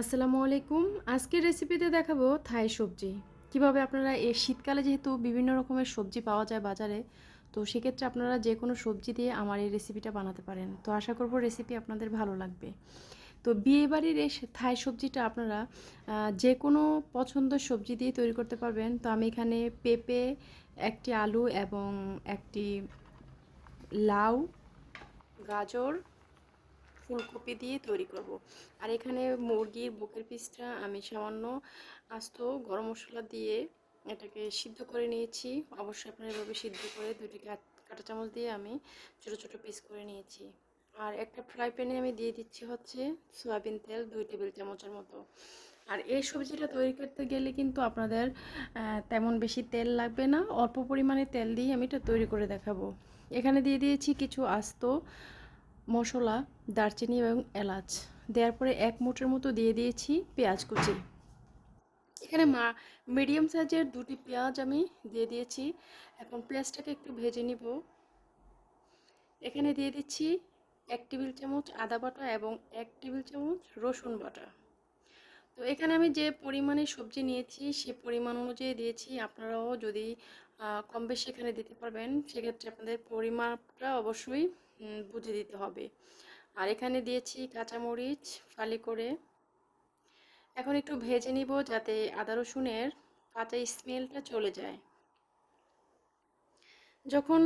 আসসালামু আলাইকুম। আজকের রেসিপিতে দেখাবো থাই সবজি। কীভাবে আপনারা এই শীতকালে যেহেতু বিভিন্ন রকমের সবজি পাওয়া যায় বাজারে, তো সেক্ষেত্রে আপনারা যে কোনো সবজি দিয়ে আমার এই রেসিপিটা বানাতে পারেন। তো আশা করব রেসিপি আপনাদের ভালো লাগবে। তো বিয়েবাড়ির এই থাই সবজিটা আপনারা যে কোনো পছন্দের সবজি দিয়ে তৈরি করতে পারবেন। তো আমি এখানে পেঁপে, একটি আলু এবং একটি লাউ, গাজর ফুলকপি দিয়ে তৈরি করব। আর এখানে মুরগির বুকের পিসটা আমি সামান্য আস্ত গরম মশলা দিয়ে এটাকে সিদ্ধ করে নিয়েছি। অবশ্যই আপনারা এভাবে সিদ্ধ করে দুটি কাট- চামচ দিয়ে আমি ছোটো ছোটো পিস করে নিয়েছি। আর একটা ফ্রাই প্যানে আমি দিয়ে দিচ্ছি হচ্ছে সয়াবিন তেল দুই টেবিল চামচের মতো। আর এই সবজিটা তৈরি করতে গেলে কিন্তু আপনাদের তেমন বেশি তেল লাগবে না। অল্প পরিমাণে তেল দিয়ে আমি এটা তৈরি করে দেখাবো। এখানে দিয়ে দিয়েছি কিছু আস্ত মশলা, দারচিনি এবং এলাচ। দেওয়ার পরে এক মুঠের মতো দিয়ে দিয়েছি পেঁয়াজ কুচি। এখানে মা মিডিয়াম সাইজের দুটি পেঁয়াজ আমি দিয়ে দিয়েছি। এখন পেঁয়াজটাকে একটু ভেজে নিব। এখানে দিয়ে দিচ্ছি এক টেবিল চামচ আদা বাটা এবং এক টেবিল চামচ রসুন বাটা। তো এখানে আমি যে পরিমাণে সবজি নিয়েছি, সে পরিমাণ অনুযায়ী দিয়েছি। আপনারাও যদি কম বেশি এখানে দিতে পারবেন, সেক্ষেত্রে আপনাদের পরিমাপটা অবশ্যই বুঝে দিতে হবে। আর এখানে দিয়েছি কাঁচামরিচ ফালি করে। এখন একটু ভেজে নিব যাতে আদা রসুনের কাঁচা স্মেলটা চলে যায়। যখন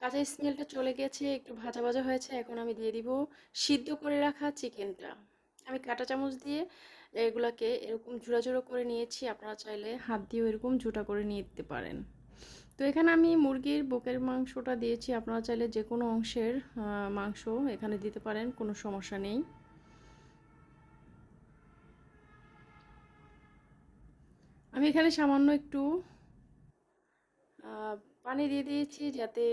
কাঁচা স্মেলটা চলে গেছে, একটু ভাজা ভাজা হয়েছে, এখন আমি দিয়ে দিব সিদ্ধ করে রাখা চিকেনটা। আমি কাঁটা চামচ দিয়ে এগুলাকে এরকম ঝুড়া ঝুড়ো করে নিয়েছি, আপনারা চাইলে হাত দিয়েও এরকম ঝুটা করে নিয়ে দিতে পারেন। তো এখানে আমি মুরগির বুকের মাংসটা দিয়েছি। আপনারা চাইলে যে কোনো অংশের মাংস এখানে দিতে পারেন, কোনো সমস্যা নেই। আমি এখানে সামান্য একটু পানি দিয়ে দিয়েছি যাতে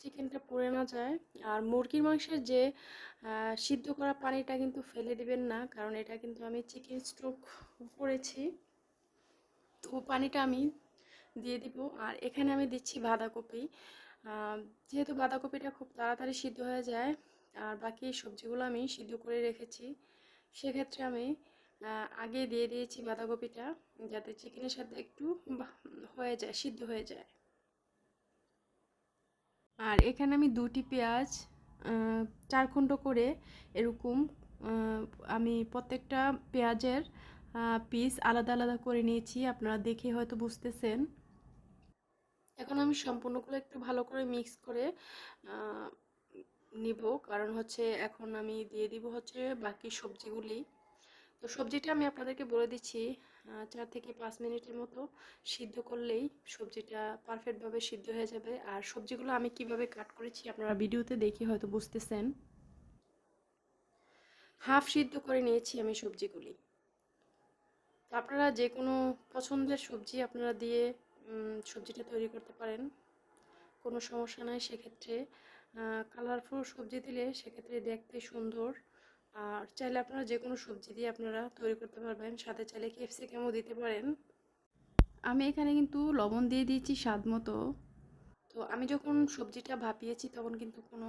চিকেনটা পুড়ে না যায়। আর মুরগির মাংসের যে সিদ্ধ করা পানিটা কিন্তু ফেলে দিবেন না, কারণ এটা কিন্তু আমি চিকেন স্ট্রোক করেছি। তো পানিটা আমি দিয়ে দিব। আর এখানে আমি দিচ্ছি বাঁধাকপি। যেহেতু বাঁধাকপিটা খুব তাড়াতাড়ি সিদ্ধ হয়ে যায় আর বাকি সবজিগুলো আমি সিদ্ধ করে রেখেছি সেক্ষেত্রে আমি আগে দিয়ে দিয়েছি বাঁধাকপিটা যাতে চিকেনের সাথে একটু হয়ে যায় সিদ্ধ হয়ে যায়। আর এখানে আমি দুটি পেঁয়াজ আহ, চার খণ্ড করে এরকম আমি প্রত্যেকটা পেঁয়াজের পিস আলাদা আলাদা করে নিয়েছি আপনারা দেখে হয়তো বুঝতেছেন। এখন আমি সম্পূর্ণগুলো একটু ভালো করে মিক্স করে নিব। কারণ হচ্ছে এখন আমি দিয়ে দিব হচ্ছে বাকি সবজিগুলি। তো সবজিটা আমি আপনাদেরকে বলে দিচ্ছি চার থেকে পাঁচ মিনিটের মতো সিদ্ধ করলেই সবজিটা পারফেক্টভাবে সিদ্ধ হয়ে যাবে। আর সবজিগুলো আমি কীভাবে কাট করেছি আপনারা ভিডিওতে দেখে হয়তো বুঝতেছেন। হাফ সিদ্ধ করে নিয়েছি আমি সবজিগুলি। আপনারা যে কোনো পছন্দের সবজি আপনারা দিয়ে সবজিটা তৈরি করতে পারেন। কোনো সমস্যা নাই সেক্ষেত্রে কালারফুল সবজি দিলে সেক্ষেত্রে দেখতে সুন্দর। আর চাইলে আপনারা যে কোনো সবজি দিয়ে আপনারা তৈরি করতে পারবেন। সাথে চাইলে ক্যাপসিকামও দিতে পারেন। আমি এখানে কিন্তু লবণ দিয়ে দিয়েছি স্বাদ মতো। তো আমি যখন সবজিটা ভাপিয়েছি তখন কিন্তু কোনো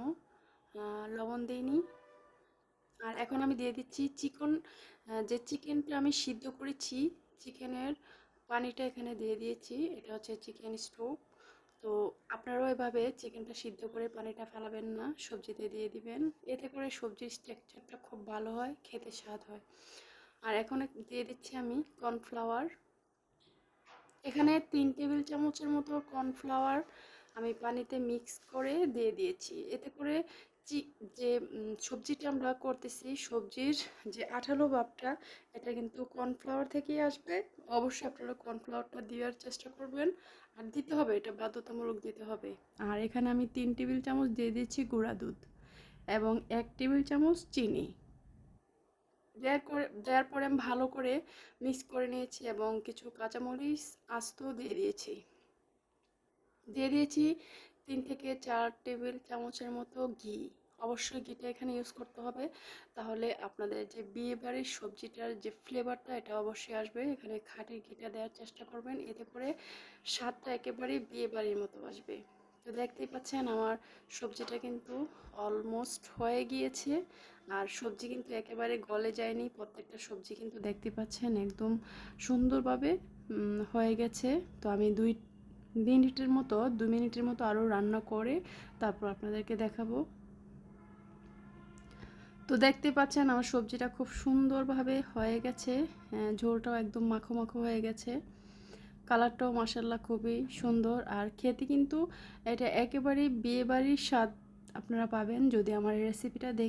লবণ দিইনি। আর এখন আমি দিয়ে দিচ্ছি চিকন যে চিকেনটা আমি সিদ্ধ করেছি চিকেনের পানিটা এখানে দিয়ে দিয়েছি। এটা হচ্ছে চিকেন স্টোভ তো আপনারাও এভাবে চিকেনটা সিদ্ধ করে পানিটা ফেলাবেন না, সবজিতে দিয়ে দিবেন। এতে করে সবজির টেক্সচারটা খুব ভালো হয়, খেতে স্বাদ হয়। আর এখন দিয়ে দিচ্ছি আমি কর্নফ্লাওয়ার এখানে তিন টেবিল চামচের মতো কর্নফ্লাওয়ার আমি পানিতে মিক্স করে দিয়ে দিয়েছি। এতে করে চি- যে সবজিটা আমরা করতেছি, সবজির যে আঠালো ভাবটা, এটা কিন্তু কর্নফ্লাওয়ার থেকেই আসবে। অবশ্যই আপনারা কর্নফ্লাওয়ারটা দেওয়ার চেষ্টা করবেন। আর দিতে হবে, এটা বাধ্যতামূলক দিতে হবে। আর এখানে আমি তিন টেবিল চামচ দিয়ে দিচ্ছি গুঁড়া দুধ এবং এক টেবিল চামচ চিনি। দেওয়ার করে দেওয়ার পরে আমি ভালো করে মিক্স করে নিয়েছি এবং কিছু কাঁচামরিচ আস্ত দিয়ে দিয়েছি। দিয়ে দিয়েছি তিন থেকে চার টেবিল চামচের মতো ঘি। অবশ্যই ঘিটা এখানে ইউজ করতে হবে। তাহলে আপনাদের যে বিয়ে বাড়ির সবজিটার যে ফ্লেভারটা এটা অবশ্যই আসবে। এখানে খাঁটি ঘিটা দেওয়ার চেষ্টা করবেন। এতে করে স্বাদটা একেবারেই বিয়ে বাড়ির মতো আসবে। তো দেখতেই পাচ্ছেন, আমার সবজিটা কিন্তু অলমোস্ট হয়ে গিয়েছে। আর সবজি কিন্তু একেবারে গলে যায়নি। প্রত্যেকটা সবজি কিন্তু দেখতে পাচ্ছেন, একদম সুন্দরভাবে হয়ে গেছে। তো আমি দুই মিনিটের মতো দুই মিনিটের মতো আরও রান্না করে তারপর আপনাদেরকে দেখাবো। তো দেখতে পাচ্ছেন আমার সবজিটা খুব সুন্দরভাবে হয়ে গেছে। হ্যাঁ, ঝোলটাও একদম মাখো মাখো হয়ে গেছে। কালারটাও মাসাল্লাহ খুবই সুন্দর। আর খেতে কিন্তু এটা একেবারেই বিয়েবাড়ির স্বাদ আপনারা পাবেন যদি আমার রেসিপিটা দেখে